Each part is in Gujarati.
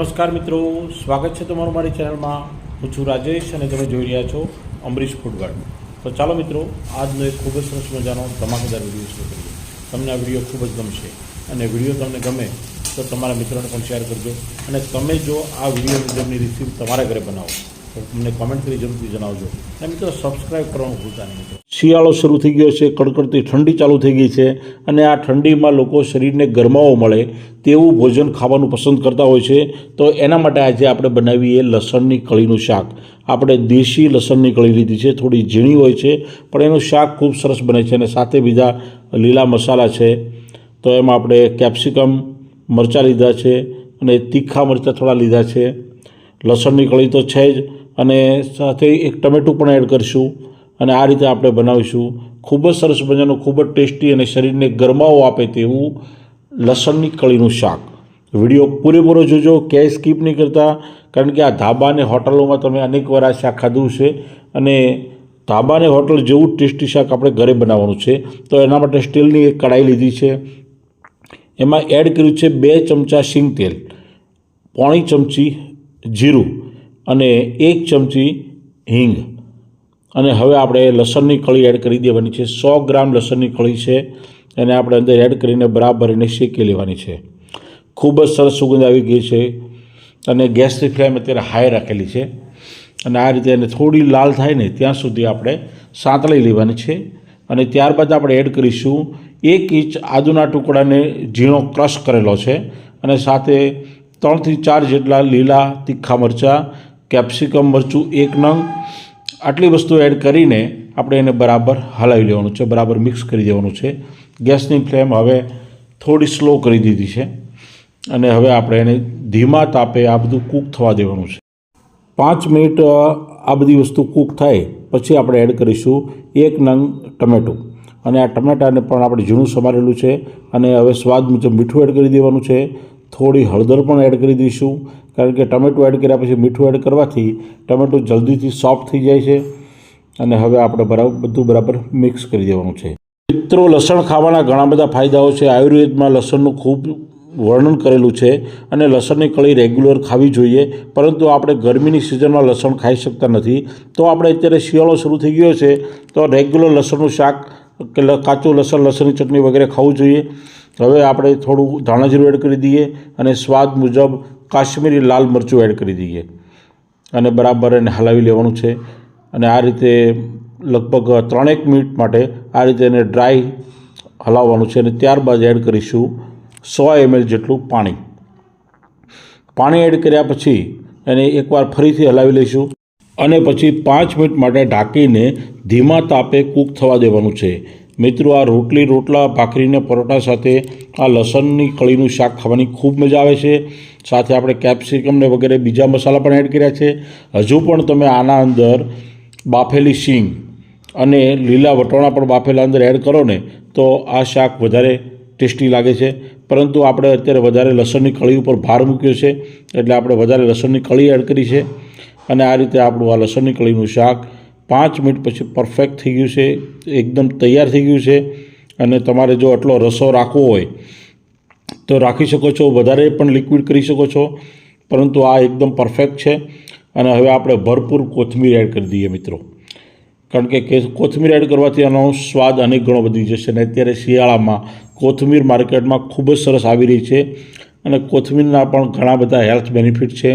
નમસ્કાર મિત્રો, સ્વાગત છે તમારું મારી ચેનલમાં. હું છું રાજેશ અને તમે જોઈ રહ્યા છો અમરીશ ફૂડગાર્ડ તો ચાલો મિત્રો, આજનો એક ખૂબ જ સરસ મજાનો ધમાકેદાર વીડિયો શરૂ કરીએ. તમને આ વીડિયો ખૂબ જ ગમશે અને વીડિયો તમને ગમે તો તમારા મિત્રોને પણ શેર કરજો અને તમે જો આ વીડિયો મુજબની રિસીપ તમારા ઘરે બનાવો. તો અમને કોમેન્ટ કરી જરૂરથી જણાવજો. અને મિત્રો સબસ્ક્રાઈબ કરવાનું ભૂલતા નહીં શિયાળો શરૂ થઈ ગયો છે, કડકડતી ઠંડી ચાલુ થઈ ગઈ છે અને આ ઠંડીમાં લોકો શરીરને ગરમાવો મળે તેવું ભોજન ખાવાનું પસંદ કરતા હોય છે. તો એના માટે આજે આપણે બનાવીએ લસણની કળીનું શાક. આપણે દેશી લસણની કળી લીધી છે, થોડી ઝીણી હોય છે, પણ એનું શાક ખૂબ સરસ બને છે અને સાથે બીજા લીલા મસાલા છે. તો એમાં આપણે કેપ્સિકમ મરચાં લીધા છે અને તીખા મરચાં થોડા લીધા છે. લસણની કળી તો છે જ અને સાથે એક ટમેટું પણ એડ કરીશું અને આ રીતે આપણે બનાવીશું. ખૂબ જ સરસ મજાનું, ખૂબ જ ટેસ્ટી અને શરીરને ગરમાવો આપે તેવું લસણની કળીનું શાક. વીડિયો પૂરેપૂરો જોજો, ક્યાંય સ્કીપ નહીં કરતા, કારણ કે આ ધાબા અને હોટલોમાં તમે અનેક વાર આ શાક ખાધું છે અને ધાબા અને હોટલ જેવું ટેસ્ટી શાક આપણે ઘરે બનાવવાનું છે. તો એના માટે સ્ટીલની એક કઢાઈ લીધી છે. એમાં એડ કર્યું છે બે ચમચા શીંગ તેલ, પોણી ચમચી જીરું. અને એક ચમચી હિંગ. અને હવે આપણે લસણની કળી એડ કરી દેવાની છે. સો ગ્રામ લસણની કળી છે. એને આપણે અંદર એડ કરીને બરાબર એને શેકી લેવાની છે. ખૂબ જ સરસ સુગંધ આવી ગઈ છે. અને ગેસની ફ્લેમ અત્યારે હાઈ રાખેલી છે. અને આ રીતે એને થોડી લાલ થાય ને ત્યાં સુધી આપણે સાંતળી લેવાની છે. અને ત્યારબાદ આપણે એડ કરીશું એક ઇંચ આદુના ટુકડાને ઝીણો ક્રશ કરેલો છે. અને સાથે ત્રણથી ચાર જેટલા લીલા તીખા મરચાં કેપ્સિકમ મરચું એક નંગ. આટલી વસ્તુ એડ કરીને આપણે એને બરાબર હલાવી લેવાનું છે, બરાબર મિક્સ કરી દેવાનું છે. ગેસની ફ્લેમ હવે થોડી સ્લો કરી દીધી છે અને હવે આપણે એને ધીમા તાપે આ બધું કૂક થવા દેવાનું છે. પાંચ મિનિટ આ બધી વસ્તુ કૂક થાય, પછી આપણે એડ કરીશું એક નંગ ટમેટું. અને આ ટમેટાને પણ આપણે ઝીણું સમારેલું છે અને હવે સ્વાદ મુજબ મીઠું એડ કરી દેવાનું છે. થોડી હળદર પણ એડ કરી દઈશું. કારણ કે ટમેટું એડ કર્યા પછી મીઠું એડ કરવાથી ટમેટું જલ્દીથી સોફ્ટ થઈ જાય છે. અને હવે આપણે બરાબર બધું બરાબર મિક્સ કરી દેવાનું છે. મિત્રો, લસણ ખાવાના ઘણા બધા ફાયદાઓ છે. આયુર્વેદમાં લસણનું ખૂબ વર્ણન કરેલું છે અને લસણની કળી રેગ્યુલર ખાવી જોઈએ. પરંતુ આપણે ગરમીની સિઝનમાં લસણ ખાઈ શકતા નથી. તો આપણે અત્યારે શિયાળો શરૂ થઈ ગયો છે. તો રેગ્યુલર લસણનું શાક કે કાચું લસણ, લસણની ચટણી વગેરે ખાવું જોઈએ. હવે આપણે થોડું ધાણાજીરું એડ કરી દઈએ અને સ્વાદ મુજબ કાશ્મીરી લાલ મરચું એડ કરી દઈએ. અને બરાબર એને હલાવી લેવાનું છે. અને આ રીતે લગભગ ત્રણેક મિનિટ માટે આ રીતે એને ડ્રાય હલાવવાનું છે અને ત્યારબાદ એડ કરીશું સો એમએલ જેટલું પાણી. પાણી એડ કર્યા પછી એને એકવાર ફરીથી હલાવી લઈશું. અને પછી પાંચ મિનિટ માટે ઢાંકીને ધીમા તાપે કૂક થવા દેવાનું છે. મિત્રો, આ રોટલી, રોટલા ભાખરીને પરોઠા સાથે આ લસણની કળીનું શાક ખાવાની ખૂબ મજા આવે છે. સાથે આપણે કેપ્સિકમને વગેરે બીજા મસાલા પણ એડ કર્યા છે. હજુ પણ તમે આના અંદર બાફેલી શીંગ અને લીલા વટોણા પણ બાફેલા અંદર એડ કરો ને, તો આ શાક વધારે ટેસ્ટી લાગે છે. પરંતુ આપણે અત્યારે વધારે લસણની કળી ઉપર ભાર મૂક્યો છે, એટલે આપણે વધારે લસણની કળી એડ કરી છે. અને આ રીતે આપણું આ લસણની કળીનું શાક પાંચ મિનિટ પછી પરફેક્ટ થઈ ગયું છે, એકદમ તૈયાર થઈ ગયું છે અને તમારે જો આટલો રસો રાખવો હોય, તો રાખી શકો છો, વધારે પણ લિક્વિડ કરી શકો છો, પરંતુ આ એકદમ પરફેક્ટ છે અને હવે આપણે ભરપૂર કોથમીર એડ કરી દઈએ મિત્રો. કારણ કે કોથમીર એડ કરવાથી આનો સ્વાદ અનેક ગણો વધી જશે અને અત્યારે શિયાળામાં કોથમીર માર્કેટમાં ખૂબ જ સરસ આવી રહી છે અને કોથમીરના પણ ઘણા બધા હેલ્થ બેનિફિટ છે.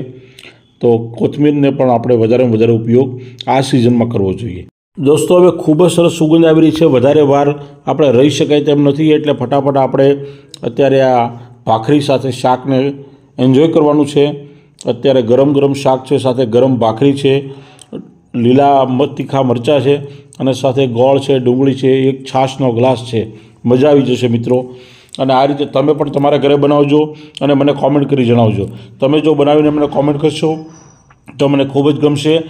તો કોથમીરને પણ આપણે વધારેમાં વધારે ઉપયોગ આ સિઝનમાં કરવો જોઈએ. દોસ્તો, હવે ખૂબ જ સરસ સુગંધ આવી રહી છે. વધારે વાર આપણે રહી શકાય તેમ નથી, એટલે ફટાફટ આપણે અત્યારે આ ભાખરી સાથે શાકને એન્જોય કરવાનું છે. અત્યારે ગરમ ગરમ શાક છે, સાથે ગરમ ભાખરી છે, લીલા તીખા મરચાં છે અને સાથે ગોળ છે, ડુંગળી છે, એક છાશનો ગ્લાસ છે. મજા આવી જશે મિત્રો. અને આ રીતે તમે પણ તમારા ઘરે બનાવજો અને મને કોમેન્ટ કરી જણાવજો. તમે જો બનાવીને મને કોમેન્ટ કરશો તો મને ખૂબ જ ગમશે.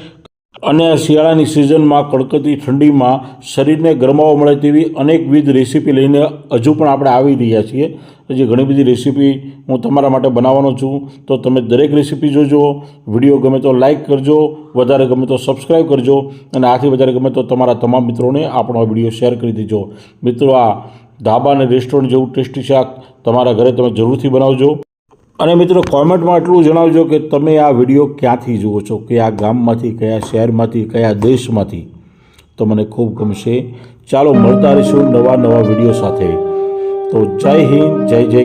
અને શિયાળાની સિઝનમાં કડકતી ઠંડીમાં શરીરને ગરમાવો મળે તેવી અનેકવિધ રેસીપી લઈને હજુ પણ આપણે આવી રહ્યા છીએ. હજી ઘણી બધી રેસીપી હું તમારા માટે બનાવવાનો છું. તો તમે દરેક રેસીપી જોજો. વીડિયો ગમે તો લાઈક કરજો. વધારે ગમે તો સબસ્ક્રાઈબ કરજો. અને આથી વધારે ગમે તો તમારા તમામ મિત્રોને આપણો વીડિયો શેર કરી દેજો. મિત્રો, આ ધાબા અને રેસ્ટોરન્ટ જેવું ટેસ્ટી શાક તમારા ઘરે તમે જરૂરથી બનાવજો. અને મિત્રો, કોમેન્ટમાં એટલું જણાવજો કે તમે આ વીડિયો ક્યાંથી જુઓ છો? કયા ગામમાંથી, કયા શહેરમાંથી, કયા દેશમાંથી? તો મને ખૂબ ગમશે. ચાલો, મળતા રહીશું નવા નવા વીડિયો સાથે. તો જય હિન્દ, જય જય